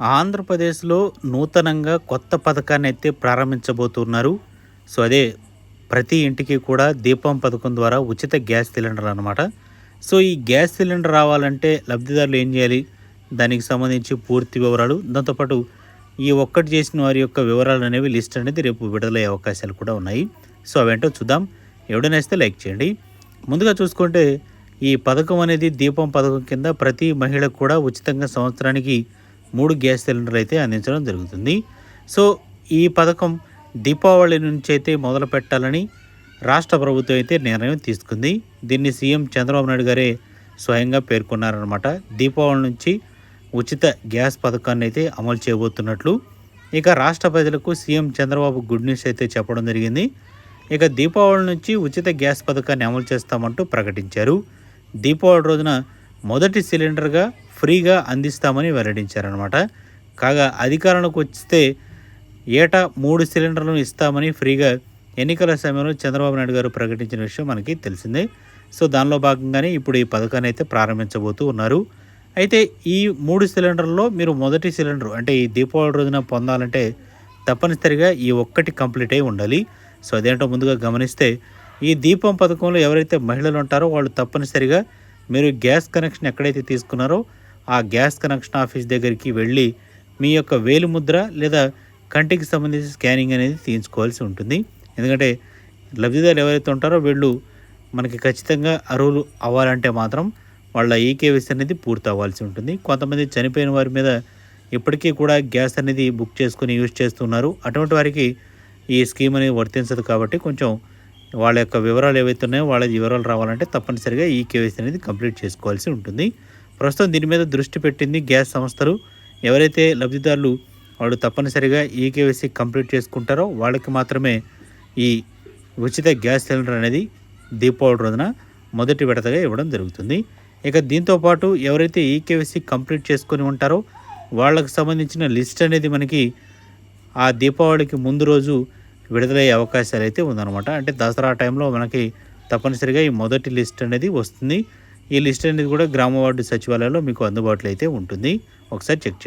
ఆంధ్రప్రదేశ్లో నూతనంగా కొత్త పథకాన్ని అయితే ప్రారంభించబోతున్నారు. సో అదే ప్రతి ఇంటికి కూడా దీపం పథకం ద్వారా ఉచిత గ్యాస్ సిలిండర్ అనమాట సో ఈ గ్యాస్ సిలిండర్ రావాలంటే లబ్ధిదారులు ఏం చేయాలి? దానికి సంబంధించి పూర్తి వివరాలు. దాంతోపాటు ఈ ఒక్కటి చేసిన వారి యొక్క వివరాలు అనేవి లిస్ట్ అనేది రేపు విడుదలయ్యే అవకాశాలు కూడా ఉన్నాయి. సో అవేంటో చూద్దాం. ఎవడనేస్తే లైక్ చేయండి. ముందుగా చూసుకుంటే ఈ పథకం అనేది దీపం పథకం కింద ప్రతి మహిళకు కూడా ఉచితంగా సంవత్సరానికి మూడు గ్యాస్ సిలిండర్లు అయితే అందించడం జరుగుతుంది. సో ఈ పథకం దీపావళి నుంచి అయితే మొదలు పెట్టాలని రాష్ట్ర ప్రభుత్వం అయితే నిర్ణయం తీసుకుంది. దీన్ని సీఎం చంద్రబాబు నాయుడు గారే స్వయంగా పేర్కొన్నారనమాట దీపావళి నుంచి ఉచిత గ్యాస్ పథకాన్ని అయితే అమలు చేయబోతున్నట్లు. ఇక రాష్ట్ర ప్రజలకు సీఎం చంద్రబాబు గుడ్ న్యూస్ అయితే చెప్పడం జరిగింది. ఇక దీపావళి నుంచి ఉచిత గ్యాస్ పథకాన్ని అమలు చేస్తామంటూ ప్రకటించారు. దీపావళి రోజున మొదటి సిలిండర్గా ఫ్రీగా అందిస్తామని వెల్లడించారనమాట కాగా అధికారంలోకి వస్తే ఏటా మూడు సిలిండర్లను ఇస్తామని ఫ్రీగా ఎన్నికల సమయంలో చంద్రబాబు నాయుడు గారు ప్రకటించిన విషయం మనకి తెలిసిందే. సో దానిలో భాగంగానే ఇప్పుడు ఈ పథకాన్ని అయితే ప్రారంభించబోతూ ఉన్నారు. అయితే ఈ మూడు సిలిండర్లో మీరు మొదటి సిలిండర్ అంటే ఈ దీపావళి రోజున పొందాలంటే తప్పనిసరిగా ఈ ఒక్కటి కంప్లీట్ అయి ఉండాలి. సో అదేంటో ముందుగా గమనిస్తే ఈ దీపం పథకంలో ఎవరైతే మహిళలు ఉంటారో వాళ్ళు తప్పనిసరిగా మీరు గ్యాస్ కనెక్షన్ ఎక్కడైతే తీసుకున్నారో ఆ గ్యాస్ కనెక్షన్ ఆఫీస్ దగ్గరికి వెళ్ళి మీ యొక్క వేలు ముద్ర లేదా కంటికి సంబంధించి స్కానింగ్ అనేది తీయించుకోవాల్సి ఉంటుంది. ఎందుకంటే లబ్ధిదారులు ఎవరైతే ఉంటారో వీళ్ళు మనకి ఖచ్చితంగా అర్హులు అవ్వాలంటే మాత్రం వాళ్ళ ఈకేవీసీ అనేది పూర్తి అవ్వాల్సి ఉంటుంది. కొంతమంది చనిపోయిన వారి మీద ఇప్పటికీ కూడా గ్యాస్ అనేది బుక్ చేసుకుని యూజ్ చేస్తున్నారు. అటువంటి వారికి ఈ స్కీమ్ అనేది వర్తించదు కాబట్టి కొంచెం వాళ్ళ యొక్క వివరాలు ఏవైతే ఉన్నాయో వాళ్ళ వివరాలు రావాలంటే తప్పనిసరిగా ఈ కేవైసీ అనేది కంప్లీట్ చేసుకోవాల్సి ఉంటుంది. ప్రస్తుతం దీని మీద దృష్టి పెట్టింది గ్యాస్ సంస్థలు. ఎవరైతే లబ్ధిదారులు వాళ్ళు తప్పనిసరిగా ఈ కేవైసీ కంప్లీట్ చేసుకుంటారో వాళ్ళకి మాత్రమే ఈ ఉచిత గ్యాస్ సిలిండర్ అనేది దీపావళి రోజున మొదటి విడతగా ఇవ్వడం జరుగుతుంది. ఇక దీంతోపాటు ఎవరైతే ఈ కేవైసీ కంప్లీట్ చేసుకొని ఉంటారో వాళ్ళకి సంబంధించిన లిస్ట్ అనేది మనకి ఆ దీపావళికి ముందు రోజు విడుదలయ్యే అవకాశాలు అయితే ఉందన్నమాట. అంటే దసరా టైంలో మనకి తప్పనిసరిగా ఈ మొదటి లిస్ట్ అనేది వస్తుంది. ఈ లిస్ట్ అనేది కూడా గ్రామ వార్డు సచివాలయంలో మీకు అందుబాటులో అయితే ఉంటుంది. ఒకసారి చెక్ చేయండి.